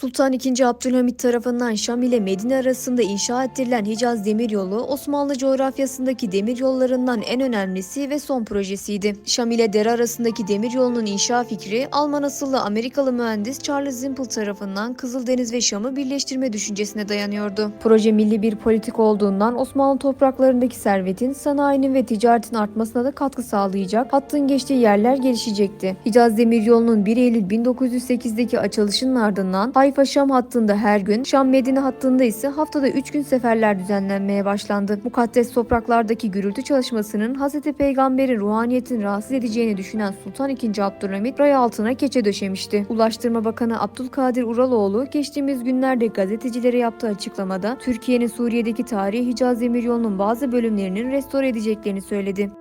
Sultan II. Abdülhamit tarafından Şam ile Medine arasında inşa ettirilen Hicaz Demiryolu, Osmanlı coğrafyasındaki demiryollarından en önemlisi ve son projesiydi. Şam ile Dere arasındaki demiryolunun inşa fikri, Alman asıllı Amerikalı mühendis Charles Zimpel tarafından Kızıldeniz ve Şam'ı birleştirme düşüncesine dayanıyordu. Proje milli bir politik olduğundan Osmanlı topraklarındaki servetin, sanayinin ve ticaretin artmasına da katkı sağlayacak, hattın geçtiği yerler gelişecekti. Hicaz Demiryolu'nun 1 Eylül 1908'deki açılışının ardından Hayfa Şam hattında her gün, Şam Medine hattında ise haftada 3 gün seferler düzenlenmeye başlandı. Mukaddes topraklardaki gürültü çalışmasının Hz. Peygamber'in ruhaniyetini rahatsız edeceğini düşünen Sultan II. Abdülhamit ray altına keçe döşemişti. Ulaştırma Bakanı Abdülkadir Uraloğlu geçtiğimiz günlerde gazetecilere yaptığı açıklamada Türkiye'nin Suriye'deki tarihi Hicaz Demiryolu'nun bazı bölümlerinin restore edeceklerini söyledi.